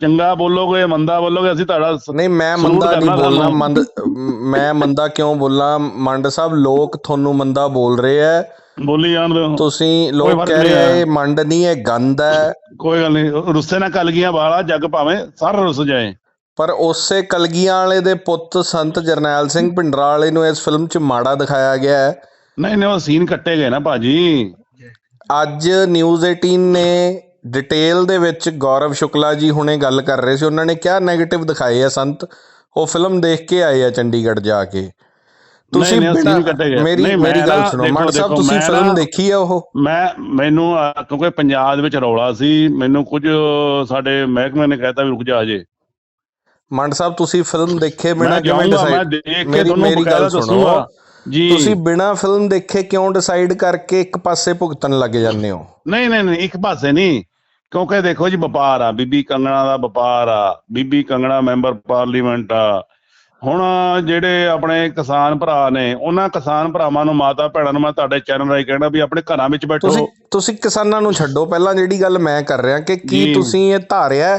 ਚੰਗਾ ਬੋਲੋਗੇ ਮੰਦਾ ਬੋਲੋਗੇ ਅਸੀਂ ਤੁਹਾਡਾ ਨਹੀਂ ਮੈਂ ਮੰਦਾ ਨਹੀਂ ਬੋਲਣਾ। ਮੰਦ ਮੈਂ ਮੰਦਾ ਕਿਉਂ ਬੋਲਾਂ? ਮੰਡ ਸਾਹਿਬ ਲੋਕ ਤੁਹਾਨੂੰ ਮੰਦਾ ਬੋਲ ਰਹੇ ਐ। ਬੋਲੀ ਜਾਣ ਦਿਓ। ਤੁਸੀਂ ਲੋਕ ਕਹਿ ਰਹੇ। ਇਹ ਮੰਡ ਨਹੀਂ ਇਹ ਗੰਦ ਹੈ ਕੋਈ ਗੱਲ ਨਹੀਂ ਰੁੱਸੇ ਨਾਲ ਕਲ ਗਈਆਂ ਵਾਲਾ ਜੱਗ ਭਾਵੇਂ ਸਾਰਾ ਰੁੱਸ ਜਾਏ। ਪਰ ਉਸੇ ਕਲਗੀਆਂ ਵਾਲੇ ਦੇ ਪੁੱਤ ਸੰਤ ਜਰਨੈਲ ਸਿੰਘ ਭਿੰਡਰਾ ਵਾਲੇ ਨੂੰ ਇਸ ਫਿਲਮ 'ਚ ਮਾੜਾ ਦਿਖਾਇਆ ਗਿਆ ਹੈ ਨਹੀਂ ਨਹੀਂ ਉਹ ਸੀਨ ਕੱਟੇ ਗਏ ਨਾ ਭਾਜੀ। ਅੱਜ ਨਿਊਜ਼ 18 ਨੇ ਡਿਟੇਲ ਦੇ ਵਿੱਚ ਗੌਰਵ ਸ਼ੁਕਲਾ ਜੀ ਹੁਣੇ ਗੱਲ ਕਰ ਰਹੇ ਸੀ। ਉਹਨਾਂ ਨੇ ਕਿਹਾ 네ਗੇਟਿਵ ਦਿਖਾਏ ਆ ਸੰਤ? ਉਹ ਫਿਲਮ ਦੇਖ ਕੇ ਆਏ ਆ ਚੰਡੀਗੜ੍ਹ ਜਾ ਕੇ। ਤੁਸੀਂ। ਮੇਰੀ ਮੇਰੀ ਗੱਲ ਸੁਣੋ। ਮਾਨ ਸਾਹਿਬ ਤੁਸੀਂ ਫਿਲਮ ਦੇਖੀ ਆ ਉਹ? ਮੈਂ ਮੈਨੂੰ ਕਿਉਂਕਿ ਪੰਜਾਬ ਦੇ ਵਿੱਚ ਰੌਲਾ ਸੀ ਮੈਨੂੰ ਕੁਝ ਸਾਡੇ ਮਹਿਕਮੇ ਨੇ ਕਹਿਤਾ ਵੀ ਰੁਕ ਜਾ ਅਜੇ ਮੰਡ ਸਾਹਿਬ ਤੁਸੀਂ ਫਿਲਮ ਦੇਖੇ ਬਿਨਾਂ ਕਿਵੇਂ ਡਿਸਾਈਡ ਦੇਖ ਕੇ ਮੇਰੀ ਤੁਹਾਨੂੰ ਮੇਰੀ ਬਕਾਇਦਾ ਗੱਲ ਸੁਣੋ। ਜੀ। ਤੁਸੀਂ ਬਿਨਾਂ ਫਿਲਮ ਦੇਖੇ ਕਿਉਂ ਡਿਸਾਈਡ ਕਰਕੇ ਇੱਕ ਪਾਸੇ ਭੁਗਤਣ ਲੱਗ ਜਾਂਦੇ ਹੋ? ਨਹੀਂ ਨਹੀਂ ਨਹੀਂ ਇੱਕ ਪਾਸੇ ਨਹੀਂ। ਕਿਉਂਕਿ ਦੇਖੋ ਜੀ ਵਪਾਰ ਆ ਬੀਬੀ ਕੰਗਣਾ ਦਾ ਵਪਾਰ ਆ ਬੀਬੀ ਕੰਗਣਾ ਮੈਂਬਰ ਪਾਰਲੀਮੈਂਟ ਆ ਹੁਣ ਜਿਹੜੇ ਆਪਣੇ ਕਿਸਾਨ ਭਰਾ ਨੇ ਉਹਨਾਂ ਕਿਸਾਨ ਭਰਾਵਾਂ ਨੂੰ ਮਾਤਾ ਭੈਣਾਂ ਨੂੰ ਮੈਂ ਤੁਹਾਡੇ ਚੈਨਲ ਰਾਹੀਂ ਕਹਿਣਾ ਵੀ ਆਪਣੇ ਘਰਾਂ ਵਿੱਚ ਬੈਠੋ ਤੁਸੀਂ ਤੁਸੀਂ ਕਿਸਾਨਾਂ ਨੂੰ ਛੱਡੋ ਪਹਿਲਾਂ ਜਿਹੜੀ ਗੱਲ ਮੈਂ ਕਰ ਰਿਹਾ ਕਿ ਕੀ। ਤੁਸੀਂ ਇਹ ਧਾਰਿਆ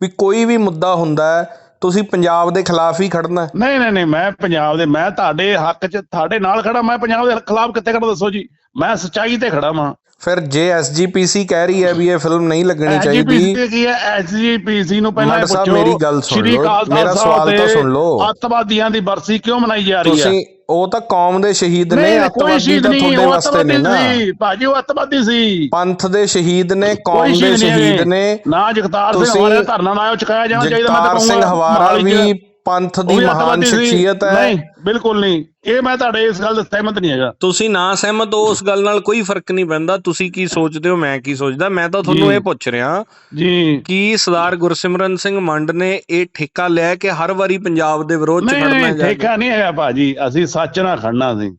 ਵੀ ਕੋਈ ਵੀ ਮੁੱਦਾ ਹੁੰਦਾ ਹੈ ਤੁਸੀਂ ਪੰਜਾਬ ਦੇ ਖਿਲਾਫ ਹੀ ਖੜਨਾ? ਨਹੀਂ ਨਹੀਂ ਨਹੀਂ ਮੈਂ ਪੰਜਾਬ ਦੇ ਮੈਂ ਤੁਹਾਡੇ ਹੱਕ 'ਚ ਤੁਹਾਡੇ ਨਾਲ ਖੜਾ ਮੈਂ ਪੰਜਾਬ ਦੇ ਖਿਲਾਫ ਕਿੱਥੇ ਖੜਾ ਦੱਸੋ ਜੀ ਮੈਂ ਸੱਚਾਈ ਤੇ ਖੜਾ ਵਾਂ। ਫਿਰ ਜੇ ਐਸਜੀਪੀਸੀ ਕਹਿ ਰਹੀ ਹੈ ਵੀ ਇਹ ਫਿਲਮ ਨਹੀਂ ਲੱਗਣੀ ਚਾਹੀਦੀ ਐਸਜੀਪੀਸੀ ਕੀ ਹੈ? ਐਸਜੀਪੀਸੀ ਨੂੰ ਪਹਿਲਾਂ ਪੁੱਛੋ ਮੇਰੀ ਗੱਲ ਸੁਣ ਲਓ, ਮੇਰਾ ਸਵਾਲ ਤਾਂ ਸੁਣ ਲਓ। ਅੱਤਵਾਦੀਆਂ ਦੀ ਬਰਸੀ ਕਿਉਂ ਮਨਾਈ ਜਾ ਰਹੀ ਹੈ? ਤੁਸੀਂ ਉਹ ਤਾਂ ਕੌਮ ਦੇ ਸ਼ਹੀਦ ਨੇ ਅੱਤਵਾਦੀ ਤਾਂ ਤੁਹਾਡੇ ਵਾਸਤੇ ਨੇ ਨਾ। ਭਾਜੀ ਉਹ ਅੱਤਵਾਦੀ ਸੀ। ਪੰਥ ਦੇ ਸ਼ਹੀਦ ਨੇ ਕੌਮ ਦੇ ਸ਼ਹੀਦ। ਨੇ। ਨਾ ਜਗਤਾਰ ਸਿੰਘ ਹਵਾਰਾ ਧਰਨਾ ਨਾ ਚੁਕਾਇਆ ਜਾਣਾ ਚਾਹੀਦਾ ਮੈਂ ਤਾਂ ਜਗਤਾਰ ਸਿੰਘ ਕਹੂੰਗਾ ਹਵਾਰਾ ਵੀ ਪੰਥ ਦੀ ਮਹਾਨ। ਸ਼ਖਸੀਅਤ ਹੈ। ਨਹੀਂ ਬਿਲਕੁਲ ਨਹੀਂ। ਇਹ ਮੈਂ ਤੁਹਾਡੇ ਇਸ ਗੱਲ ਦਾ ਸਹਿਮਤ ਨਹੀਂ ਹੈਗਾ। ਤੁਸੀਂ ਨਾ ਸਹਿਮਤ ਹੋ ਉਸ ਗੱਲ ਨਾਲ ਕੋਈ ਫ਼ਰਕ ਨਹੀਂ ਪੈਂਦਾ। ਤੁਸੀਂ ਕੀ ਸੋਚਦੇ ਹੋ ਮੈਂ ਕੀ ਸੋਚਦਾ? ਮੈਂ ਤਾਂ ਤੁਹਾਨੂੰ। ਇਹ ਪੁੱਛ ਰਿਹਾ ਜੀ। ਕਿ ਸਰਦਾਰ ਗੁਰਸਿਮਰਨ ਸਿੰਘ ਮੰਡ ਨੇ ਇਹ ਠੇਕਾ ਲਿਆ ਕਿ ਹਰ ਵਾਰੀ ਪੰਜਾਬ ਦੇ ਵਿਰੋਧ ਚ ਖੜਨਾ ਨਹੀਂ ਜਾ? ਠੇਕਾ ਨਹੀਂ ਹੈਗਾ ਭਾਜੀ। ਅਸੀਂ ਸੱਚ ਨਾਲ ਖੜਨਾ ਸੀ।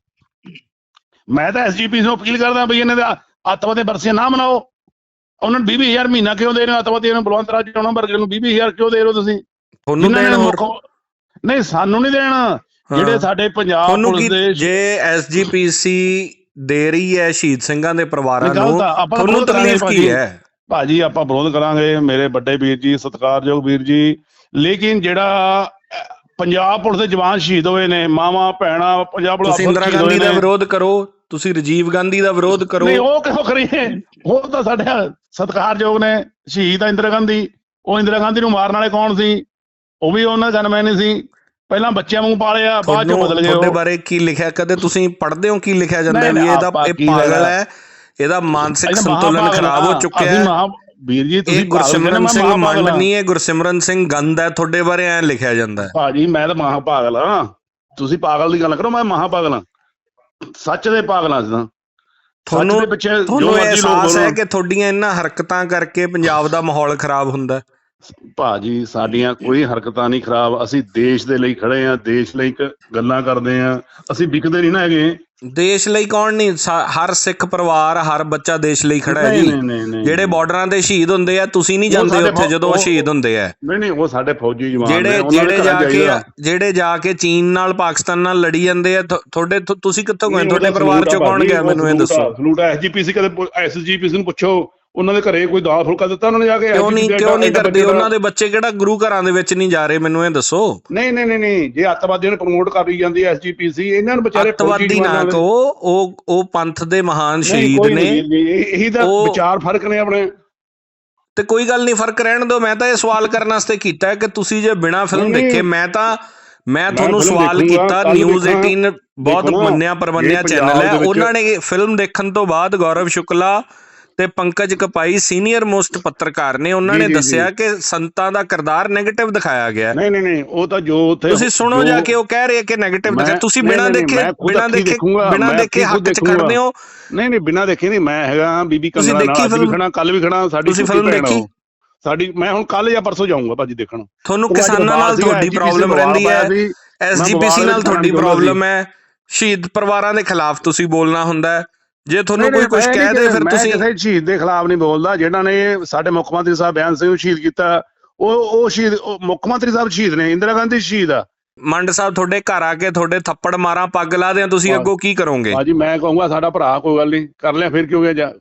ਮੈਂ ਤਾਂ ਐਸਜੀਪੀ ਨੂੰ ਅਪੀਲ ਕਰਦਾ ਬਈ ਇਹਨਾਂ ਦੇ ਅੱਤਵਾਦੀ ਬਰਸੀਆਂ ਨਾ ਮਨਾਓ। ਉਹਨਾਂ ਨੂੰ 20000 ਮਹੀਨਾ ਕਿਉਂ ਦੇ ਰਹੇ ਹੋ? ਅੱਤਵਾਦੀਆਂ ਨੂੰ ਬਲਵੰਤ ਰਾਜ ਚੋਣਾ ਵਰਗੇ ਨੂੰ 20000 ਕਿਉਂ ਦੇ ਰਹੇ ਹੋ ਤੁਸੀਂ? ਤੁਹਾਨੂੰ ਦੇਣ ਹੋਰ ਨਹੀਂ ਸਾਨੂੰ ਨਹੀਂ ਦੇਣਾ। ਜਿਹੜੇ। ਸਾਡੇ ਪੰਜਾਬ ਪੁਲਿਸ ਦੇ ਜੇ ਐਸਜੀਪੀਸੀ ਦੇ ਰਹੀ ਹੈ ਸ਼ਹੀਦ ਸਿੰਘਾਂ ਦੇ ਪਰਿਵਾਰਾਂ ਨੂੰ ਤੁਹਾਨੂੰ ਤਕਲੀਫ ਕੀ। ਹੈ? ਭਾਜੀ ਆਪਾਂ ਵਿਰੋਧ ਕਰਾਂਗੇ। ਮੇਰੇ ਵੱਡੇ ਵੀਰ ਜੀ ਸਤਿਕਾਰਯੋਗ ਵੀਰ ਜੀ। ਲੇਕਿਨ ਜਿਹੜਾ ਪੰਜਾਬ ਪੁਲਿਸ ਦੇ ਜਵਾਨ ਸ਼ਹੀਦ ਹੋਏ ਨੇ ਮਾਵਾ ਭੈਣਾ ਪੰਜਾਬ ਪੁਲਿਸ ਤੁਸੀਂ ਇੰਦਰਾ ਗਾਂਧੀ ਦਾ। ਵਿਰੋਧ ਕਰੋ ਤੁਸੀਂ ਰਾਜੀਵ ਗਾਂਧੀ ਦਾ ਵਿਰੋਧ ਕਰੋ। ਨਹੀਂ ਉਹ ਕਿਉਂ ਕਰੀਏ? ਉਹ ਤਾਂ ਸਾਡੇ ਸਤਿਕਾਰਯੋਗ ਨੇ ਸ਼ਹੀਦ ਆ ਇੰਦਰਾ ਗਾਂਧੀ। ਉਹ ਇੰਦਰਾ ਗਾਂਧੀ ਨੂੰ ਮਾਰਨ ਵਾਲੇ ਕੌਣ ਸੀ? ਉਹ ਵੀ ਉਹਨਾਂ ਦਾ ਗਨਮੈਨ ਹੀ ਸੀ। ਪਹਿਲਾਂ ਬੱਚਿਆਂ ਵਾਂਗੂ ਪਾਲਿਆ ਬਾਅਦ ਚੋਂ ਬਦਲ ਗਏ ਤੁਹਾਡੇ ਉਹ। ਬਾਰੇ ਕੀ ਲਿਖਿਆ? ਕਦੇ ਤੁਸੀਂ ਪੜ੍ਹਦੇ ਹੋ ਕੀ ਲਿਖਿਆ ਜਾਂਦਾ ਹੈ ਨਹੀਂ, ਵੀ ਇਹਦਾ ਇਹ ਪਾਗਲ? ਹੈ? ਇਹਦਾ ਮਾਨਸਿਕ ਸੰਤੁਲਨ ਖਰਾਬ ਹੋ ਚੁੱਕਿਆ ਹੈ। ਵੀਰ ਜੀ ਤੁਸੀਂ ਗੁਰਸਿਮਰਨ ਸਿੰਘ ਮੰਡ। ਨਹੀਂ ਹੈ ਗੁਰਸਿਮਰਨ ਸਿੰਘ ਗੰਦ ਹੈ ਤੁਹਾਡੇ ਬਾਰੇ ਐ ਲਿਖਿਆ ਜਾਂਦਾ ਹੈ। ਭਾਜੀ ਮੈਂ ਤਾਂ ਮਹਾ ਪਾਗਲ ਆ। ਤੁਸੀਂ ਪਾਗਲ ਦੀ ਗੱਲ ਕਰੋ ਮੈਂ ਮਹਾ ਪਾਗਲ ਆ। ਸੱਚ ਦੇ ਪਾਗਲ ਆ ਜਦਾਂ ਤੁਹਾਨੂੰ ਤੁਹਾਨੂੰ ਅਹਿਸਾਸ ਹੈ ਕਿ ਤੁਹਾਡੀਆਂ ਇਹਨਾਂ ਹਰਕਤਾਂ ਕਰਕੇ ਪੰਜਾਬ ਦਾ ਮਾਹੌਲ ਖਰਾਬ ਹੁੰਦਾ ਹੈ? ਭਾਜੀ ਸਾਡੀਆਂ ਕੋਈ ਹਰਕਤਾਂ ਨਹੀਂ ਖਰਾਬ। ਅਸੀਂ ਦੇਸ਼ ਦੇ ਲਈ ਖੜੇ ਆ ਦੇਸ਼ ਲਈ ਗੱਲਾਂ ਕਰਦੇ ਆ। ਅਸੀਂ ਵਿਕਦੇ ਨਹੀਂ ਨਾ ਹੈਗੇ। ਦੇਸ਼ ਲਈ ਕੌਣ ਨਹੀਂ? ਹਰ ਸਿੱਖ ਪਰਿਵਾਰ ਹਰ ਬੱਚਾ ਦੇਸ਼ ਲਈ ਖੜਾ ਹੈ ਜੀ। ਜਿਹੜੇ ਬਾਰਡਰਾਂ ਤੇ ਸ਼ਹੀਦ ਹੁੰਦੇ ਆ ਤੁਸੀਂ ਨਹੀਂ ਜਾਂਦੇ ਉੱਥੇ ਜਦੋਂ ਸ਼ਹੀਦ ਹੁੰਦੇ ਆ। ਨਹੀਂ ਨਹੀਂ ਉਹ ਸਾਡੇ ਫੌਜੀ ਜਵਾਨ ਨੇ ਜਿਹੜੇ ਜਿਹੜੇ ਜਾ ਕੇ। ਜਿਹੜੇ ਜਾ ਕੇ ਚੀਨ ਨਾਲ ਪਾਕਿਸਤਾਨ ਨਾਲ ਲੜੀ ਜਾਂਦੇ ਆ ਤੁਹਾਡੇ ਤੁਸੀਂ ਕਿੱਥੋਂ ਗਏ? ਤੁਹਾਡੇ ਪਰਿਵਾਰ ਚੋਂ ਕੌਣ ਗਿਆ ਮੈਨੂੰ ਇਹ ਦੱਸੋ? ਸਲੂਟ ਐਸਜੀਪੀਸੀ ਕਦੇ ਐਸਜੀਪੀਸੀ ਨੂੰ ਪੁੱਛੋ। ਉਹਨਾਂ ਦੇ ਘਰੇ ਕੋਈ ਦਾਲ ਫੁਲਕਾ ਦਿੱਤਾ ਉਹਨਾਂ ਨੇ ਜਾ ਕੇ ਕਿਉਂ ਨਹੀਂ ਕਿਉਂ ਨਹੀਂ ਕਰਦੇ? ਦਾ- ਉਹਨਾਂ ਦੇ ਬੱਚੇ ਕਿਹੜਾ ਗੁਰੂ ਘਰਾਂ ਦੇ ਵਿੱਚ ਨਹੀਂ ਜਾ ਰਹੇ ਮੈਨੂੰ ਇਹ ਦੱਸੋ। ਨਹੀਂ ਨਹੀਂ ਨਹੀਂ ਨਹੀਂ ਜੇ ਅੱਤਵਾਦੀਆਂ ਨੂੰ ਪ੍ਰਮੋਟ ਕਰੀ ਜਾਂਦੀ ਹੈ ਐਸਜੀਪੀਸੀ ਇਹਨਾਂ ਨੂੰ ਵਿਚਾਰੇ ਅੱਤਵਾਦੀ ਨਾ ਦੇ- ਕਹੋ ਉਹ ਉਹ ਪੰਥ ਦੇ ਮਹਾਨ ਸ਼ਹੀਦ ਨੇ। ਇਹ- ਉਹ- ਵਿਚਾਰ ਫ਼ਰਕ ਨੇ ਆਪਣੇ। ਤੇ ਕੋਈ ਗੱਲ ਨਹੀਂ ਫ਼ਰਕ ਰਹਿਣ ਦਿਓ ਮੈਂ ਤਾਂ ਇਹ ਸਵਾਲ ਕਰਨ ਵਾਸਤੇ ਕੀਤਾ ਕਿ ਤੁਸੀਂ ਜੇ ਬਿਨਾ ਫਿਲਮ ਦੇਖੇ ਮੈਂ ਤਾਂ ਮੈਂ ਤੁਹਾਨੂੰ ਸਵਾਲ ਕੀਤਾ ਨਿਊਜ਼ ਦੇਖਾਂ, 18 ਬਹੁਤ। ਮੰਨਿਆ ਪਰਮੰਨਿਆ ਚੈਨਲ ਹੈ। ਦੇ ਉਹਨਾਂ ਨੇ ਫਿਲਮ ਦੇਖਣ ਤੋਂ ਬਾਅਦ ਗੌਰਵ ਸ਼ੁਕਲਾ ਤੇ ਪੰਕਜ ਕਪਾਈ ਸੀਨੀਅਰ ਮੋਸਟ ਪੱਤਰਕਾਰ ਨੇ ਉਹਨਾਂ ਨੇ ਦੱਸਿਆ ਕਿ ਸੰਤਾਂ ਦਾ ਕਿਰਦਾਰ 네ਗੇਟਿਵ ਦਿਖਾਇਆ ਗਿਆ। ਨਹੀਂ ਨਹੀਂ ਨਹੀਂ ਉਹ ਤਾਂ ਜੋ ਉੱਥੇ ਤੁਸੀਂ ਸੁਣੋ ਜੋ- ਕੇ ਉਹ ਕਹਿ ਰਹੇ ਕਿ 네ਗੇਟਿਵ ਦਿਖਾਇਆ ਤੁਸੀਂ ਬਿਨਾਂ ਦੇਖੇ ਬਿਨਾਂ ਦੇਖੇ ਬਿਨਾਂ ਦੇਖੇ ਹੱਕ 'ਚ ਖੜਦੇ ਹੋ। ਨਹੀਂ ਨਹੀਂ ਬਿਨਾਂ ਦੇਖੇ ਨਹੀਂ ਮੈਂ ਹੈਗਾ ਬੀਬੀ ਕੰਗਣਾ ਨਾਲ ਅੱਜ ਵੀ? ਖੜਾ ਕੱਲ ਵੀ ਖੜਾ ਸਾਡੀ ਤੁਸੀਂ ਫਿਲਮ ਦੇਖੀ? ਸਾਡੀ ਮੈਂ ਹੁਣ ਕੱਲ ਜਾਂ ਪਰਸੋਂ ਜਾਊਂਗਾ ਭਾਜੀ ਦੇਖਣ। ਤੁਹਾਨੂੰ ਕਿਸਾਨਾਂ ਨਾਲ ਤੁਹਾਡੀ ਪ੍ਰੋਬਲਮ ਰਹਿੰਦੀ ਹੈ। ਐਸਜੀਪੀਸੀ ਨਾਲ ਤੁਹਾਡੀ ਖਾਣਾ ਪ੍ਰੋਬਲਮ ਹੈ। ਸ਼ਹੀਦ ਪਰਿਵਾਰਾਂ ਦੇ ਖਿਲਾਫ ਤੁਸੀਂ ਬੋਲਣਾ ਹੁੰਦਾ ਹੈ। ਜੇ ਤੁਹਾਨੂੰ ਕੋਈ ਕੁਝ ਮੈਂ ਕਹਿ ਦੇ ਫਿਰ ਮੈਂ ਤੁਸੀਂ ਕਿਸੇ ਸ਼ਹੀਦ ਦੇ ਖਿਲਾਫ ਨਹੀਂ ਬੋਲਦਾ ਜਿਹਨਾਂ ਨੇ ਸਾਡੇ ਮੁੱਖ ਮੰਤਰੀ ਸਾਹਿਬ ਬਿਆਨ ਸਿੰਘ ਨੂੰ ਸ਼ਹੀਦ ਕੀਤਾ। ਉਹ ਉਹ ਸ਼ਹੀਦ ਮੁੱਖ ਮੰਤਰੀ ਸਾਹਿਬ ਸ਼ਹੀਦ ਨੇ ਇੰਦਰਾ ਗਾਂਧੀ ਸ਼ਹੀਦ ਆ। ਮੰਡ ਸਾਹਿਬ ਤੁਹਾਡੇ ਘਰ ਆ ਕੇ ਤੁਹਾਡੇ ਥੱਪੜ ਮਾਰਾਂ ਪੱਗ ਲਾ ਦਿਆਂ ਤੁਸੀਂ ਹਾਂ। ਅੱਗੋਂ ਕੀ ਕਰੋਗੇ? ਬਾਜੀ ਮੈਂ ਕਹੂੰਗਾ ਸਾਡਾ ਭਰਾ ਕੋਈ ਗੱਲ ਨਹੀਂ ਕਰ ਲਿਆ ਫਿਰ ਕਿਉਂ ਗਿਆ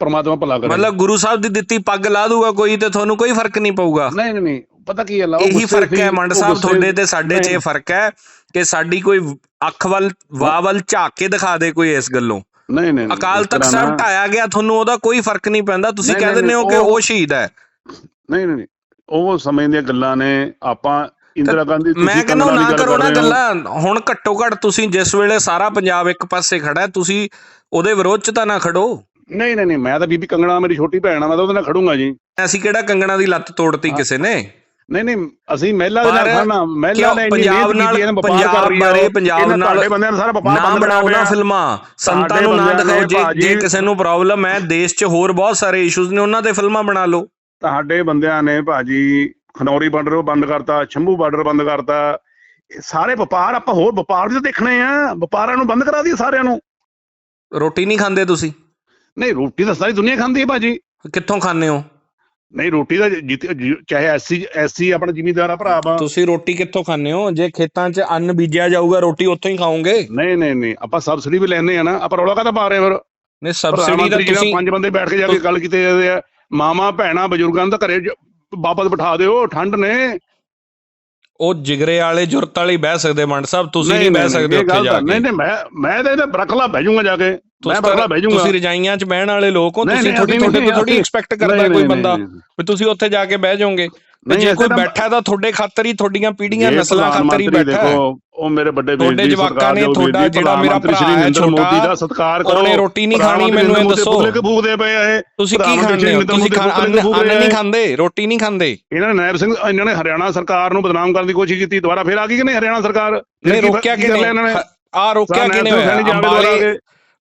ਪਰਮਾਤਮਾ ਭਲਾ ਕਰੇ। ਮਤਲਬ ਗੁਰੂ ਸਾਹਿਬ ਦੀ ਦਿੱਤੀ ਪੱਗ ਲਾ ਦੂਗਾ ਕੋਈ ਤੇ ਤੁਹਾਨੂੰ ਕੋਈ ਫ਼ਰਕ ਨਹੀਂ ਪਊਗਾ? ਨਹੀਂ ਨਹੀਂ ਪਤਾ ਕੀ ਆ ਉਹ ਇਹੀ ਫ਼ਰਕ ਹੈ ਮੰਡ ਸਾਹਿਬ ਤੁਹਾਡੇ ਤੇ ਸਾਡੇ 'ਚ ਇਹ। ਫ਼ਰਕ ਹੈ ਕਿ ਸਾਡੀ ਕੋਈ ਅੱਖ ਵੱਲ ਵਾਹ ਵੱਲ ਝਾਕ ਕੇ ਦਿਖਾ ਦੇ ਕੋਈ ਇਸ ਗੱਲੋਂ। ਨਹੀਂ ਨਹੀਂ ਅਕਾਲ ਤਖਤ ਸਾਹਿਬ ਢਾਇਆ ਗਿਆ ਤੁਹਾਨੂੰ ਉਹਦਾ ਕੋਈ ਫ਼ਰਕ ਨਹੀਂ ਪੈਂਦਾ। ਤੁਸੀਂ ਕਹਿ ਦਿੰਦੇ ਹੋ ਕਿ ਉਹ- ਸ਼ਹੀਦ ਹੈ। ਨਹੀਂ ਨਹੀਂ ਉਹ ਸਮੇਂ ਦੀਆਂ ਗੱਲਾਂ ਨੇ। ਆਪਾਂ ਇੰਦਰਾ ਗਾਂਧੀ ਤੁਸੀਂ ਮੈਂ ਕਹਿੰਦਾ ਨਾ ਕਰੋ ਨਾ। ਗੱਲਾਂ। ਹੁਣ ਘੱਟੋ ਘੱਟ ਤੁਸੀਂ ਜਿਸ ਵੇਲੇ ਸਾਰਾ ਪੰਜਾਬ ਇੱਕ ਪਾਸੇ ਖੜਾ ਹੈ ਤੁਸੀਂ ਉਹਦੇ ਵਿਰੋਧ 'ਚ ਤਾਂ ਨਾ ਖੜੋ। ਨਹੀਂ ਨਹੀਂ ਨਹੀਂ ਮੈਂ ਤਾਂ ਬੀਬੀ ਕੰਗਣਾ ਮੇਰੀ ਛੋਟੀ ਭੈਣ ਆ ਮੈਂ ਤਾਂ ਉਹਦੇ ਨਾਲ ਖੜੂੰਗਾ ਜੀ। ਅਸੀਂ ਕਿਹੜਾ ਕੰਗਣਾ ਦੀ ਲੱਤ ਤੋੜਤੀ ਕਿਸੇ ਨੇ? ਨਹੀਂ ਨਹੀਂ ਅਸੀਂ ਮਹਿਲਾ ਦੇ ਨਾਲ ਖੜਨਾ ਮਹਿਲਾ ਨੇ ਪੰਜਾਬ ਨਾਲ ਪੰਜਾਬ ਬਾਰੇ। ਪੰਜਾਬ ਨਾਲ ਤੁਹਾਡੇ ਬੰਦਿਆਂ ਨੇ ਸਾਰਾ ਵਪਾਰ ਬੰਦ ਬਣਾਓ ਨਾ। ਫਿਲਮਾਂ। ਸੰਤਾਂ ਸਾਡੇ ਨੂੰ ਨਾ ਦਿਖਾਓ ਜੇ ਜੇ ਕਿਸੇ ਨੂੰ ਪ੍ਰੋਬਲਮ ਹੈ ਦੇਸ਼ 'ਚ ਹੋਰ ਬਹੁਤ ਸਾਰੇ ਇਸ਼ੂਜ਼ ਨੇ ਉਹਨਾਂ ਤੇ ਫਿਲਮਾਂ ਬਣਾ ਲਓ। ਤੁਹਾਡੇ ਬੰਦਿਆਂ ਨੇ ਭਾਜੀ ਖਨੌਰੀ ਬਾਰਡਰ ਬੰਦ ਕਰਤਾ ਸ਼ੰਭੂ ਬਾਰਡਰ ਬੰਦ ਕਰਤਾ। ਸਾਰੇ ਵਪਾਰ ਆਪਾਂ ਹੋਰ ਵਪਾਰ ਵੀ ਦੇਖਣੇ ਆ। ਵਪਾਰਾਂ ਨੂੰ ਬੰਦ ਕਰਾ ਦਈਏ ਸਾਰਿਆਂ ਨੂੰ। ਰੋਟੀ ਨਹੀਂ ਖਾਂਦੇ ਤੁਸੀਂ? ਨਹੀਂ ਰੋਟੀ ਤਾਂ ਸਾਰੀ ਦੁਨੀਆ ਖਾਂਦੀ ਹੈ ਭਾਜੀ। ਕਿੱਥੋਂ ਖਾਂਦੇ ਹੋ? ਨਹੀਂ ਰੋਟੀ ਜਿ- ਚਾਹੇ ਐਸਸੀ ਐਸਸੀ ਆਪਣਾ ਜ਼ਿਮੀਂਦਾਰ ਆ ਭਰਾ ਵਾ ਤੁਸੀਂ ਰੋਟੀ ਕਿੱਥੋਂ ਖਾਂਦੇ ਹੋ? ਜੇ ਖੇਤਾਂ 'ਚ ਅੰਨ ਬੀਜਿਆ ਜਾਊਗਾ ਰੋਟੀ ਉੱਥੋਂ ਹੀ ਖਾਓਗੇ? ਨਹੀਂ ਨਹੀਂ ਨਹੀਂ ਆਪਾਂ ਸਬਸਿਡੀ ਵੀ ਲੈਣੇ ਆ ਨਾ। ਆਪਾਂ ਰੌਲਾ ਕਾਹਦਾ ਪਾ ਰਹੇ ਫਿਰ? ਨਹੀਂ ਸਬਸਿਡੀ ਦਾ ਤੁਸੀਂ ਪੰਜ ਬੰਦੇ ਬੈਠ ਕੇ ਜਾ ਕੇ ਗੱਲ ਕੀਤੇ ਜਾਂਦੇ ਆ ਮਾਮਾ ਭੈਣਾ ਬਜ਼ੁਰਗਾਂ ਤਾਂ ਘਰੇ ਵਾਪਸ ਬਿਠਾ ਦਿਓ ਠੰਡ ਨੇ। ਉਹ ਜਿਗਰੇ ਵਾਲੇ ਜੁਰਤ ਵਾਲੇ ਬਹਿ ਸਕਦੇ ਮੰਡ ਸਾਹਿਬ ਤੁਸੀਂ ਨਹੀਂ ਬਹਿ ਸਕਦੇ ਉੱਥੇ ਜਾ ਤਾਂ- ਨਹੀਂ ਕੇ। ਨਹੀਂ ਮੈਂ ਮੈਂ ਤਾਂ ਇਹਦਾ ਬਰਖਲਾ ਬਹਿ ਜਾਊਂਗਾ ਜਾ ਕੇ। ਮੈਂ ਤੁਸੀਂ ਬਰਖਲਾ ਬਹਿ ਜਾਊਂਗਾ। ਤੁਸੀਂ ਰਜਾਈਆਂ 'ਚ ਬਹਿਣ ਵਾਲੇ ਲੋਕ ਹੋ ਨਹੀਂ, ਤੁਸੀਂ ਨਹੀਂ, ਥੋੜੀ ਨਹੀਂ, ਥੋੜੀ ਅਸੀਂ- ਐਕਸਪੈਕਟ ਕਰਦਾ ਨਹੀਂ, ਕੋਈ ਨਹੀਂ, ਬੰਦਾ ਨਹੀਂ, ਨਹੀਂ। ਵੀ ਤੁਸੀਂ ਉੱਥੇ ਜਾ ਕੇ ਬਹਿ ਜਾਓਗੇ। ਤੇ ਨਹੀਂ, ਜੇ ਕੋਈ ਬੈਠਾ ਤਾਂ ਤੁਹਾਡੇ ਖਾਤਰ ਹੀ ਤੁਹਾਡੀਆਂ ਪੀੜ੍ਹੀਆਂ ਨਸਲਾਂ ਖਾਤਰ ਹੀ ਬੈਠਾ ਦੇਖੋ ਉਹ ਮੇਰੇ ਵੱਡੇ ਵੀਰ ਜੀ ਜਵਾਕਾਂ ਸਰਕਾਰ ਨੇ ਦੇ ਤੁਹਾਡਾ ਜਿਹੜਾ ਮੇਰਾ ਭਰਾ ਹੈ ਛੋਟਾ, ਮੋਦੀ ਦਾ ਸਤਿਕਾਰ ਕਰੋ। ਉਹਨੇ ਰੋਟੀ ਨਹੀਂ ਖਾਣੀ ਮੈਨੂੰ ਇਹ ਦੱਸੋ। ਬੁੱਲੇ ਕੇ ਫੂਕਦੇ ਪਏ ਆ ਇਹ। ਤੁਸੀਂ ਕੀ ਖਾਂਦੇ ਹੋ? ਤੁਸੀਂ ਅੰਨ ਦੇ ਨਹੀਂ ਖਾਂਦੇ ਰੋਟੀ ਨਹੀਂ ਖਾਂਦੇ। ਇਹਨਾਂ ਨੇ ਨਾਇਬ ਸਿੰਘ ਇਹਨਾਂ ਨੇ ਹਰਿਆਣਾ ਸਰਕਾਰ ਨੂੰ ਬਦਨਾਮ ਕਰਨ ਦੀ ਕੋਸ਼ਿਸ਼ ਕੀਤੀ ਦੁਬਾਰਾ ਫੇਰ ਆ ਗਈ ਕਿ ਨਹੀਂ ਹਰਿਆਣਾ ਸਰਕਾਰ? ਨਹੀਂ ਕੀ- ਰੋਕਿਆ ਕੀ ਕਰ ਲਿਆ ਇਹਨਾਂ ਕਿਨੇ ਨੇ? ਆ ਰੋਕਿਆ ਨਾਇਬ ਸਿੰਘ ਹੋਇਆ?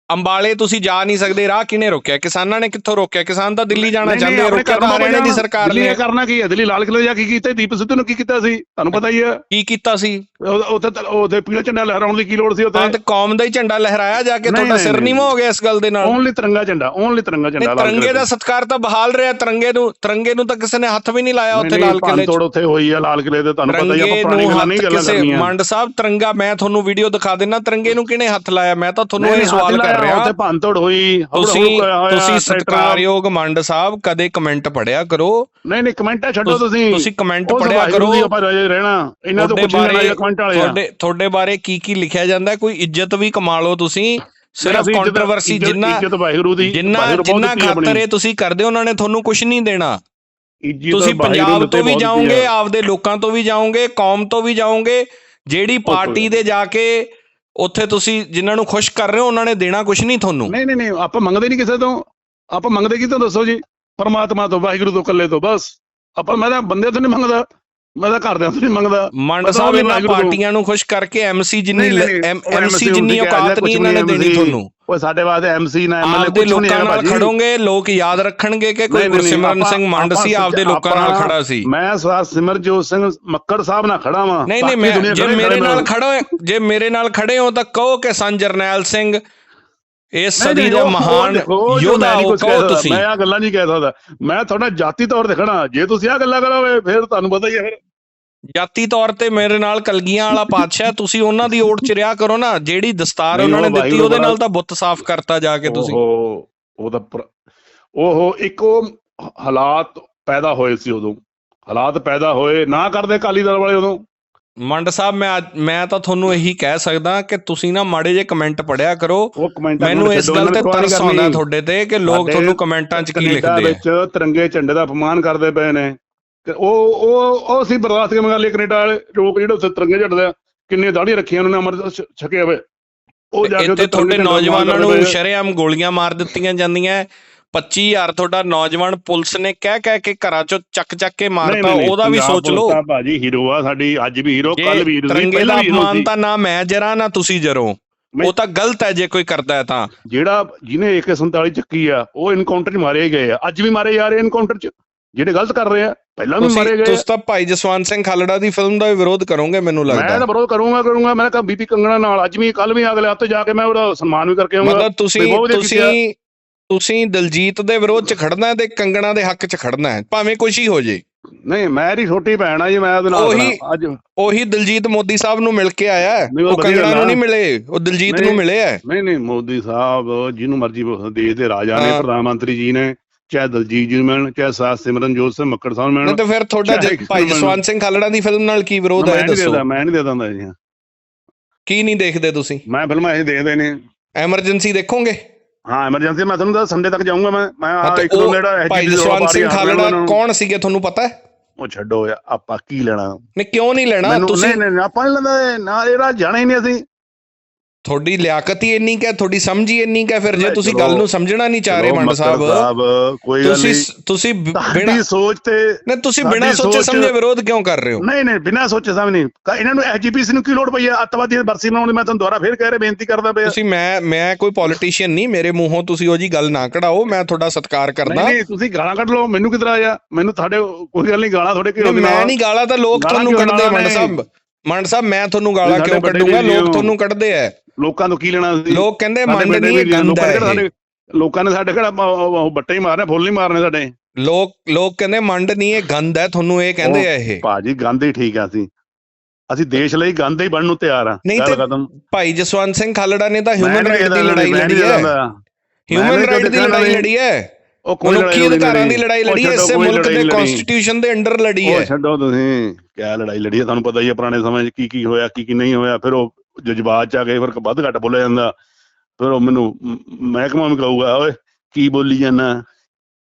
ਅੰਬਾਲੇ ਆ ਤੁਸੀਂ ਜਾ ਨਹੀਂ ਸਕਦੇ ਰਾਹ ਕਿਨੇ ਰੋਕਿਆ? ਕਿਸਾਨਾਂ ਨੇ ਕਿੱਥੋਂ ਰੋਕਿਆ? ਕਿਸਾਨ ਤਾਂ ਦਿੱਲੀ ਜਾਣਾ ਚਾਹੁੰਦੇ ਆ ਰੋਕਿਆ ਤਾਂ ਹਰਿਆਣਾ ਦੀ। ਸਰਕਾਰ ਨੇ। ਇਹ ਕਰਨਾ ਕੀ ਹੈ? ਦਿੱਲੀ ਲਾਲ ਕਿਲੇ ਜਾ ਕੇ ਕੀਤਾ ਦੀਪ ਸਿੱਧੂ ਨੇ ਕੀ ਕੀਤਾ ਸੀ? ਤੁਹਾਨੂੰ ਪਤਾ ਹੀ ਹੈ। ਕੀ ਕੀਤਾ ਸੀ? ਉੱਥੇ ਉੱਥੇ ਪੀਲਾ ਝੰਡਾ ਲਹਿਰਾਉਣ ਦੀ ਕੀ ਲੋੜ ਸੀ ਉੱਥੇ? ਤੇ ਕੌਮ ਦਾ ਹੀ ਝੰਡਾ ਲਹਿਰਾਇਆ ਜਾ ਕੇ ਤੁਹਾਡਾ ਸਿਰ ਨਹੀਂ। ਨੀਵਾਂ ਹੋ ਗਿਆ ਇਸ ਗੱਲ ਦੇ ਨਾਲ। ਓਨਲੀ ਤਿਰੰਗਾ ਝੰਡਾ ਓਨਲੀ ਤਿਰੰਗਾ ਝੰਡਾ ਲਾਲ ਤਿਰੰਗੇ ਦਾ। ਸਤਕਾਰ ਤਾਂ ਬਹਾਲ ਰਿਹਾ ਤਿਰੰਗੇ ਨੂੰ ਤਿਰੰਗੇ ਨੂੰ ਤਾਂ ਕਿਸੇ ਨੇ ਹੱਥ ਵੀ ਨਹੀਂ ਲਾਇਆ ਉੱਥੇ ਲਾਲ ਕਿਲੇ ਤੋੜ ਉੱਥੇ ਹੋਈ ਹੈ ਲਾਲ ਕਿਲੇ ਤੇ ਤੁਹਾਨੂੰ ਪਤਾ ਹੀ ਆ, ਆਪਾਂ ਪੁਰਾਣੀ ਗੱਲਾਂ ਨਹੀਂ ਗੱਲਾਂ ਕਰਨੀਆਂ। ਮੰਡ ਸਾਹਿਬ ਤਿਰੰਗਾ ਮੈਂ ਤੁਹਾਨੂੰ ਵੀਡੀਓ ਦਿਖਾ ਦੇਣਾ ਤਿਰੰਗੇ ਨੂੰ ਕਿਹਨੇ ਹੱਥ ਲਾਇਆ? ਮੈਂ ਤਾਂ ਤੁਹਾਨੂੰ ਇਹ ਸਵਾਲ ਹੱਥ ਕਰ ਰਿਹਾ। ਉੱਥੇ ਭੰਨ ਤੋੜ ਹੋਈ ਤੁਸੀਂ ਤੁਸੀਂ ਸਤਿਕਾਰਯੋਗ ਮੰਡ ਸਾਹਿਬ ਕਦੇ ਕਮੈਂਟ ਪੜਿਆ ਕਰੋ। ਨਹੀਂ ਨਹੀਂ ਕਮੈਂਟਾਂ ਛੱਡੋ ਤੁਸੀਂ ਤੁਸੀਂ। ਕਮੈਂਟ ਪੜਿਆ ਕਰੋ। ਆਪਾਂ ਰਹੇ ਰਹਿਣਾ। ਇਹਨਾਂ ਤੋਂ ਤੁਹਾਡੇ ਕੁਝ ਨਹੀਂ ਬਾਰੇ ਲੈਣਾ ਕਮੈਂਟ ਵਾਲੇ ਆ। ਤੁਹਾਡੇ ਤੁਹਾਡੇ ਬਾਰੇ ਕੀ ਕੀ ਲਿਖਿਆ ਜਾਂਦਾ? ਹੈ, ਕੋਈ ਇੱਜ਼ਤ ਵੀ ਕਮਾ ਲਓ ਤੁਸੀਂ। ਸਿਰਫ ਕੰਟਰੋਵਰਸੀ ਜਿੰਨਾ ਜਿੰਨਾ ਜਿੰਨਾ। ਖਾਤਰ ਇਹ ਤੁਸੀਂ ਕਰਦੇ ਹੋ ਉਹਨਾਂ ਨੇ ਤੁਹਾਨੂੰ ਕੁਝ ਨਹੀਂ ਦੇਣਾ। ਤੁਸੀਂ ਪੰਜਾਬ ਤੋਂ ਵੀ ਜਾਓਗੇ। ਆਪਦੇ ਲੋਕਾਂ ਤੋਂ ਵੀ ਜਾਓਗੇ ਕੌਮ ਤੋਂ ਵੀ ਜਾਓਗੇ ਜਿਹੜੀ ਪਾਰਟੀ ਦੇ ਜਾ ਕੇ ਉੱਥੇ ਤੁਸੀਂ ਜਿਨ੍ਹਾਂ ਨੂੰ ਖੁਸ਼ ਕਰ ਰਹੇ ਹੋ ਉਹਨਾਂ ਨੇ ਦੇਣਾ ਕੁਝ ਨਹੀਂ ਤੁਹਾਨੂੰ? ਨਹੀਂ ਨਹੀਂ ਨਹੀਂ ਆਪਾਂ ਮੰਗਦੇ ਨਹੀਂ ਕਿਸੇ ਤੋਂ। ਆਪਾਂ ਮੰਗਦੇ ਕੀ ਤੋਂ ਦੱਸੋ ਜੀ? ਪਰਮਾਤਮਾ ਤੋਂ ਵਾਹਿਗੁਰੂ ਤੋਂ ਇਕੱਲੇ ਤੋਂ ਬਸ। ਆਪਾਂ ਮੈਂ ਤਾਂ ਬੰਦੇ ਤੋਂ ਨਹੀਂ ਮੰਗਦਾ। ਮੈਂ ਤਾਂ ਘਰਦਿਆਂ ਤੋਂ ਨਹੀਂ ਮੰਗਦਾ। ਮੰਡ ਸਾਹਿਬ ਇਹਨਾਂ। ਪਾਰਟੀਆਂ ਨੂੰ ਖੁਸ਼ ਕਰਕੇ ਐਮਸੀ ਜਿੰਨੀ ਐਮਸੀ ਜਿੰਨੀ ਔਕਾਤ ਨਹੀਂ ਇਹਨਾਂ ਨੇ ਦੇਣੀ ਤੁਹਾਨੂੰ। ਉਹ ਸਾਡੇ ਵਾਸਤੇ ਐਮਸੀ ਨਾ ਐਮਐਲਏ ਕੁਝ ਨਹੀਂ ਲੋਕਾਂ ਹੈ ਨਾਲ ਭਾਜੀ। ਖੜੋਗੇ ਲੋਕ ਯਾਦ ਰੱਖਣਗੇ ਕਿ ਕੋਈ ਗੁਰਸਿਮਰਨ ਸਿੰਘ ਮੰਡ ਸੀ ਆਪਾਂ ਆਪਦੇ ਲੋਕਾਂ ਨਾਲ ਖੜਾ ਸੀ। ਮੈਂ ਸਵਾ ਸਿਮਰਜੋਤ ਸਿੰਘ ਮੱਕੜ ਸਾਹਿਬ ਨਾਲ ਖੜਾ ਵਾਂ। ਨਹੀਂ ਨਹੀਂ ਮੈਂ ਜੇ ਮੇਰੇ ਨਾਲ। ਖੜੋ ਜੇ ਮੇਰੇ ਨਾਲ ਖੜੇ ਹੋ ਤਾਂ ਕਹੋ ਕਿ ਸੰ ਜਰਨੈਲ ਸਿੰਘ। ਇਸ ਸਦੀ ਦਾ ਮਹਾਨ ਯੋਧਾ ਹੋ ਕਹਿ ਤੁਸੀਂ। ਮੈਂ ਆ ਗੱਲਾਂ ਨਹੀਂ ਕਹਿ ਸਕਦਾ। ਮੈਂ ਤੁਹਾਡਾ ਜਾਤੀ ਤੌਰ ਤੇ ਖੜਾ। ਜੇ ਤੁਸੀਂ ਆ ਗੱਲਾਂ ਕਰੋਗੇ ਫਿਰ ਤੁਹਾਨੂੰ ਪਤਾ ਹੀ ਹੈ ਫਿਰ। ਜਾਤੀ ਤੌਰ ਤੇ ਮੇਰੇ ਨਾਲ ਕਲਗੀਆਂ ਵਾਲਾ ਪਾਤਸ਼ਾਹ ਤੁਸੀਂ ਉਹਨਾਂ ਦੀ ਓਟ ਚ ਰਿਆ ਕਰੋ ਨਾ ਜਿਹੜੀ ਦਸਤਾਰ ਉਹਨਾਂ ਨੇ ਦਿੱਤੀ ਉਹਦੇ ਨਾਲ ਤਾਂ ਬੁੱਤ ਸਾਫ਼ ਕਰਤਾ ਜਾ ਕੇ ਤੁਸੀਂ। ਉਹ ਉਹਦਾ ਉਹ ਇੱਕ ਉਹ ਹਾਲਾਤ ਪੈਦਾ ਹੋਏ ਸੀ ਉਦੋਂ। ਹਾਲਾਤ ਪੈਦਾ ਹੋਏ ਨਾ ਕਰਦੇ ਅਕਾਲੀ ਦਲ ਵਾਲੇ ਉਦੋਂ। ਮੰਡ ਸਾਹਿਬ ਮੈਂ ਮੈਂ ਤਾਂ ਤੁਹਾਨੂੰ ਇਹੀ ਕਹਿ ਸਕਦਾ ਕਿ ਤੁਸੀਂ ਨਾ ਮਾੜੇ ਜੇ ਕਮੈਂਟ ਪੜਿਆ ਕਰੋ। ਮੈਨੂੰ ਇਸ ਗੱਲ ਤੇ ਤਰਸ ਆਉਂਦਾ ਤੁਹਾਡੇ ਤੇ ਕਿ ਲੋਕ ਤੁਹਾਨੂੰ ਕਮੈਂਟਾਂ 'ਚ ਕੀ ਲਿਖਦੇ ਆ। ਵਿੱਚ ਤਿਰੰਗੇ ਝੰਡੇ ਦਾ ਅਪਮਾਨ ਕਰਦੇ ਪਏ ਨੇ। ਉਹ ਉਹ ਉਹ ਸੀ ਬਰਦਾਸ਼ਤ ਕਿਵੇਂ ਕਰ ਲਈ ਕੈਨੇਡਾ ਵਾਲੇ ਲੋਕ ਜਿਹੜੇ ਉੱਥੇ ਤਿਰੰਗੇ ਝੰਡੇ ਦਾ ਕਿੰਨੇ ਦਾੜੀ ਰੱਖੀਆਂ ਉਹਨਾਂ ਨੇ ਅਮਰ ਛ- ਛਕੇ ਹੋਏ ਉਹ ਜਾ ਕੇ ਉੱਥੇ ਤੁਹਾਡੇ ਨੌਜਵਾਨਾਂ ਨੂੰ ਆ। ਸ਼ਰੇਆਮ ਗੋਲੀਆਂ ਮਾਰ ਦਿੱਤੀਆਂ ਜਾਂਦੀਆਂ 25000 ਤੁਹਾਡਾ ਨੌਜਵਾਨ ਪੁਲਿਸ ਨੇ ਕਹਿ ਕਹਿ ਕੇ ਘਰਾਂ 'ਚੋਂ ਚੱਕ ਚੱਕ ਕੇ ਮਾਰਤਾ ਉਹਦਾ ਵੀ ਸੋਚ ਲਓ। ਤਾਂ ਭਾਜੀ ਹੀਰੋ ਆ ਸਾਡੀ ਅੱਜ ਵੀ ਹੀਰੋ ਕੱਲ ਵੀ ਹੀਰੋ ਸੀ ਪਹਿਲਾਂ ਵੀ ਹੀਰੋ ਸੀ। ਤਾਂ ਨਾ ਮੈਂ ਜਰਾ ਨਾ ਤੁਸੀਂ ਜਰੋ। ਉਹ ਤਾਂ ਗਲਤ ਹੈ ਜੇ ਕੋਈ ਕਰਦਾ ਹੈ ਤਾਂ। ਜਿਹੜਾ ਜਿਹਨੇ AK47 ਚੱਕੀ ਆ ਉਹ ਇਨਕਾਊਂਟਰ 'ਚ ਮਾਰੇ ਗਏ ਆ। ਅੱਜ ਵੀ ਮਾਰੇ ਜਾ ਰਹੇ ਇਨਕਾਊਂਟਰ 'ਚ। ਜਿਹੜੇ ਗਲਤ ਕਰ ਰਹੇ ਆ ਪਹਿਲਾਂ ਵੀ ਮਾਰੇ ਗਏ ਆ। ਤੁਸੀਂ ਤਾਂ ਭਾਈ ਜਸਵੰਤ ਸਿੰਘ ਖਾਲੜਾ ਦੀ ਫਿਲਮ ਦਾ ਵਿਰੋਧ ਕਰੋਗੇ ਮੈਨੂੰ ਮੈਂ ਲੱਗਦਾ। ਤਾਂ ਵਿਰੋਧ ਕਰੂੰਗਾ ਕਰੂੰਗਾ। ਮੈਂ ਕਿਹਾ ਬੀਬੀ ਕੰਗਣਾ ਨਾਲ ਅੱਜ ਵੀ ਕੱਲ ਵੀ ਅਗਲੇ ਹਫ਼ਤੇ ਜਾ ਕੇ ਮੈਂ ਉਹਦਾ ਸਨਮਾਨ ਵੀ ਕਰਕੇ ਆਉਂਗਾ ਮਤਲਬ ਤੁਸੀਂ ਤੁਸੀਂ ਤੁਸੀਂ ਦਲਜੀਤ ਦੇ ਵਿਰੋਧ ਚ ਖੜਨਾ ਤੇ ਕੰਗਣਾ ਦੇ ਹੱਕ ਚ ਖੜਨਾ ਹੈ। ਭਾਵੇਂ ਕੁਛ ਹੀ ਹੋ ਜੇ। ਨਹੀਂ ਮੇਰੀ ਛੋਟੀ ਭੈਣ ਆ ਜੀ ਮੈਂ ਉਹਦੇ ਨਾਲ। ਅੱਜ ਉਹੀ ਦਿਲਜੀਤ ਮੋਦੀ ਸਾਹਿਬ ਨੂੰ ਮਿਲ ਕੇ ਆਇਆ ਉਹ ਕੰਗਣਾ ਨੂੰ ਆ। ਨਹੀਂ ਮਿਲੇ। ਉਹ ਦਿਲਜੀਤ ਨੂੰ ਮਿਲੇ ਹੈ। ਨਹੀਂ ਨਹੀਂ ਮੋਦੀ ਸਾਹਿਬ ਜਿਹਨੂੰ ਮਰਜ਼ੀ ਦੇਸ਼ ਦੇ ਰਾਜਾ ਨੇ। ਪ੍ਰਧਾਨ ਮੰਤਰੀ ਜੀ ਨੇ। ਚਾਹੇ ਦਲਜੀਤ ਜੀ ਨੂੰ ਮਿਲਣ ਚਾਹੇ ਸਾਹ ਸਿਮਰਨਜੋਤ ਸਿੰਘ ਮੱਕੜ ਸਾਹਿਬ ਨੂੰ ਨਹੀਂ ਮਿਲਣ ਤਾਂ ਫਿਰ ਤੁਹਾਡਾ ਭਾਈ ਜਸਵੰਤ ਸਿੰਘ ਖਾਲੜਾ ਦੀ ਫਿਲਮ ਨਾਲ ਕੀ ਵਿਰੋਧ ਹੈ ਮੈਂ ਨਹੀਂ ਦੱਸੋ। ਦੇਦਾ ਮੈਂ ਨਹੀਂ ਦਿੰਦਾ ਕੀ ਨਹੀਂ ਦੇਖਦੇ ਤੁਸੀਂ? ਮੈਂ ਫਿਲਮਾਂ ਇਹ ਦੇਖਦੇ ਨੇ ਐਮਰਜੈਂਸੀ ਦੇਖੋਗੇ? ਹਾਂ ਐਮਰਜੈਂਸੀ ਮੈਂ ਤੁਹਾਨੂੰ ਦੱਸ ਸੰਡੇ ਤੱਕ ਜਾਊਂਗਾ ਮੈਂ। ਮੈਂ ਇੱਕ ਦੋ ਉਹ ਜਿਹੜਾ ਭਾਈ ਜਸਵੰਤ ਸਿੰਘ ਖਾਲੜਾ ਕੌਣ ਸੀਗੇ ਤੁਹਾਨੂੰ ਪਤਾ ਹੈ? ਉਹ ਛੱਡੋ ਆਪਾਂ ਕੀ ਲੈਣਾ? ਨਹੀਂ ਕਿਉਂ ਨਹੀਂ ਲੈਣਾ? ਤੁਸੀਂ ਨਹੀਂ ਨਹੀਂ ਆਪਾਂ ਨਹੀਂ ਲੈਂਦਾ ਨਾ ਇਹਦਾ ਜਾਣਾ ਹੀ ਨਹੀਂ ਅਸੀਂ। ਤੁਹਾਡੀ ਲਿਆਕਤ ਹੀ ਇੰਨੀ ਕਿ ਤੁਹਾਡੀ ਸਮਝ ਹੀ ਇੰਨੀ ਕਿ ਫਿਰ ਜੇ ਤੁਸੀਂ ਗੱਲ ਨੂੰ ਸਮਝਣਾ ਨਹੀਂ ਚਾਹ ਰਹੇ ਮੰਡ ਸਾਹਿਬ ਸਾਹਿਬ ਕੋਈ ਗੱਲ ਤੁਸੀਂ ਨਹੀਂ। ਤੁਸੀਂ ਬਿਨਾਂ ਸੋਚ ਤੇ ਨਹੀਂ ਤੁਸੀਂ ਬਿਨਾਂ ਸੋਚੇ ਸਮਝੇ ਵਿਰੋਧ ਕਿਉਂ ਕਰ ਰਹੇ ਹੋ? ਨਹੀਂ ਨਹੀਂ ਬਿਨਾਂ ਸੋਚੇ ਸਮਝ ਨਹੀਂ। ਇਹਨਾਂ ਨੂੰ ਐਜੀਪੀਸੀ ਨੂੰ ਕੀ ਲੋੜ ਪਈ ਹੈ? ਅੱਤਵਾਦੀ ਬਰਸੀ ਦੀ ਮੈਂ ਤੁਹਾਨੂੰ ਦੁਬਾਰਾ ਫੇਰ ਕਹਿ ਰਿਹਾ ਬੇਨਤੀ ਕਰਦਾ ਪਿਆ। ਤੁਸੀਂ ਮੈਂ ਮੈਂ ਕੋਈ ਪੋਲੀਟੀਸ਼ੀਅਨ ਨਹੀਂ ਮੇਰੇ ਮੂੰਹੋਂ ਤੁਸੀਂ ਉਹ ਜੀ ਗੱਲ ਨਾ ਕਢਾਓ ਮੈਂ ਤੁਹਾਡਾ ਸਤਿਕਾਰ ਕਰਦਾ। ਨਹੀਂ ਤੁਸੀਂ ਗਾਲਾਂ ਕੱਢ ਲਓ ਮੈਨੂੰ ਕਿਧਰ ਆਇਆ? ਮੈਨੂੰ ਤੁਹਾਡੇ ਕੋਈ ਗੱਲ ਨਹੀਂ ਗਾਲਾਂ ਤੁਹਾਡੇ ਕੀ ਨਹੀਂ, ਮੈਂ ਨਹੀਂ ਗਾਲਾਂ ਤਾਂ ਲੋਕ ਤੁਹਾਨੂੰ ਕਿਉਂ ਕੱਢਦੇ ਮੰਡ? ਸਾਹਿਬ। ਮੰਡ ਸਾਹਿਬ ਮੈਂ ਤੁਹਾਨੂੰ ਗਾਲਾਂ ਕਿਉਂ ਕੱਢੂੰਗਾ? ਲੋਕ। ਤੁਹਾਨੂੰ ਕੱਢਦੇ ਆ ਲੋਕਾਂ ਤੋਂ ਕੀ ਲੈਣਾ ਸੀ? ਲੋਕ ਕਹਿੰਦੇ ਬੇਟੇ ਨਹੀਂ ਗੰਦ ਲੋਕਾਂ ਨੇ ਹੈ। ਸਾਡੇ ਲੋਕਾਂ ਨੇ ਸਾਡੇ ਕਿਹੜਾ ਉਹ- ਬੱਟੇ ਹੀ ਮਾਰਨੇ ਫੁੱਲ ਨਹੀਂ ਮਾਰਨੇ ਸਾਡੇ। ਲੋਕ ਲੋਕ ਕਹਿੰਦੇ ਮੰਡ ਨਹੀਂ ਇਹ ਗੰਦ ਹੈ ਤੁਹਾਨੂੰ ਇਹ ਕਹਿੰਦੇ ਆ ਇਹ। ਭਾਜੀ ਗੰਦ ਹੀ ਠੀਕ ਆ ਅਸੀਂ। ਅਸੀਂ ਦੇਸ਼ ਲਈ ਗੰਦ ਹੀ ਬਣਨ ਨੂੰ ਤਿਆਰ ਆ। ਨਹੀਂ ਤੇ ਭਾਈ ਜਸਵੰਤ ਸਿੰਘ ਖਾਲੜਾ ਨੇ ਤਾਂ ਹਿਊਮਨ ਰਾਈਟ ਦੀ ਲੜਾਈ ਲੜੀ ਹੈ। ਹਿਊਮਨ ਰਾਈਟ ਦੀ ਲੜਾਈ ਲੜੀ ਹੈ। ਉਹ ਕੋਈ ਲੜਾਈ ਅਧਿਕਾਰਾਂ ਦੀ ਲੜਾਈ ਲੜੀ ਹੈ? ਇਸੇ ਮੁਲਕ ਦੇ। ਕਨਸਟੀਟਿਊਸ਼ਨ ਦੇ ਅੰਡਰ ਲੜੀ ਉਹ ਹੈ। ਛੱਡੋ ਤੁਸੀਂ। ਕਿਆ ਲੜਾਈ ਲੜੀ ਹੈ? ਤੁਹਾਨੂੰ ਪਤਾ ਹੀ ਹੈ ਪੁਰਾਣੇ ਸਮੇਂ 'ਚ ਕੀ ਕੀ ਹੋਇਆ ਕੀ ਕੀ ਨਹੀਂ ਹੋਇਆ। ਫਿਰ ਉਹ ਜਜ਼ਬਾਤ 'ਚ ਆ ਕੇ ਫਿਰ ਵੱਧ ਘੱਟ ਬੋਲਿਆ ਜਾਂਦਾ। ਫਿਰ ਉਹ ਮੈਨੂੰ ਮਹਿਕਮਾ ਵੀ ਕਹੂਗਾ, ਓਏ ਕੀ ਬੋਲੀ ਜਾਂਦਾ?